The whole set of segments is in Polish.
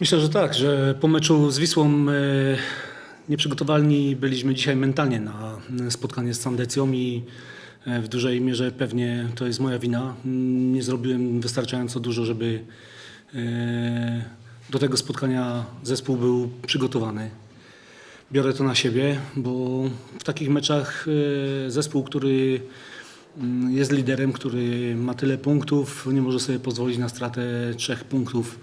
Myślę, że tak, że po meczu z Wisłą e, nieprzygotowani byliśmy dzisiaj mentalnie na spotkanie z Sandecją i e, w dużej mierze pewnie to jest moja wina. Mm, Nie zrobiłem wystarczająco dużo, żeby e, do tego spotkania zespół był przygotowany. Biorę to na siebie, bo w takich meczach zespół, który mm, jest liderem, który ma tyle punktów, nie może sobie pozwolić na stratę trzech punktów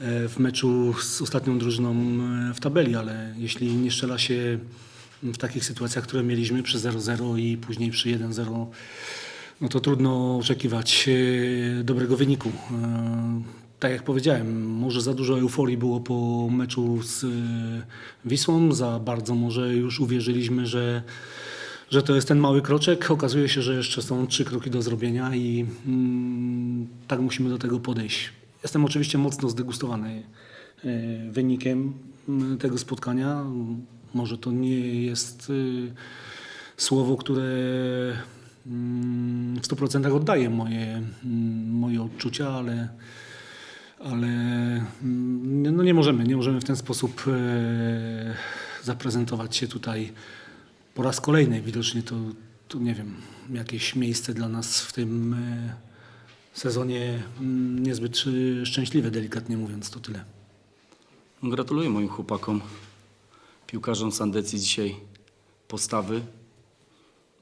w meczu z ostatnią drużyną e, w tabeli, ale jeśli nie strzela się w takich sytuacjach, które mieliśmy przy 0-0 i później przy 1-0, no to trudno oczekiwać e, dobrego wyniku. E, Tak jak powiedziałem, może za dużo euforii było po meczu z e, Wisłą, za bardzo może już uwierzyliśmy, że, że to jest ten mały kroczek. Okazuje się, że jeszcze są trzy kroki do zrobienia i mm, tak musimy do tego podejść. Jestem oczywiście mocno zdegustowany e, wynikiem tego spotkania. Może to nie jest e, słowo, które mm, w 100% oddaje moje, mm, moje odczucia, ale, ale mm, no nie możemy, nie możemy w ten sposób e, zaprezentować się tutaj po raz kolejny. Widocznie to, to nie wiem, jakieś miejsce dla nas w tym sezonie mm, niezbyt szczęśliwe, delikatnie mówiąc, to tyle. Gratuluję moim chłopakom, piłkarzom Sandecji dzisiaj postawy,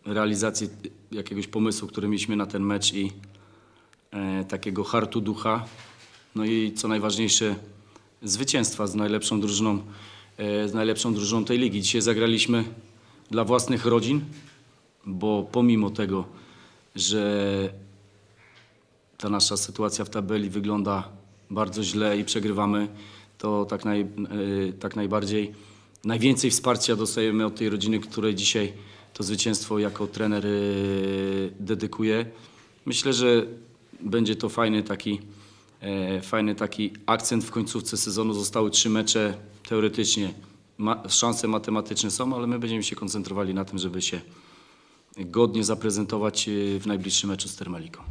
realizacji jakiegoś pomysłu, który mieliśmy na ten mecz i e, takiego hartu ducha. No i co najważniejsze, zwycięstwa z najlepszą drużyną, e, z najlepszą drużyną tej ligi. Dzisiaj zagraliśmy dla własnych rodzin, bo pomimo tego, że ta nasza sytuacja w tabeli wygląda bardzo źle i przegrywamy, to tak, naj, e, tak najbardziej najwięcej wsparcia dostajemy od tej rodziny, której dzisiaj to zwycięstwo jako trener e, dedykuję. Myślę, że będzie to fajny taki, e, fajny taki akcent w końcówce sezonu. Zostały trzy mecze, teoretycznie ma, szanse matematyczne są, ale my będziemy się koncentrowali na tym, żeby się godnie zaprezentować w najbliższym meczu z Termaliką.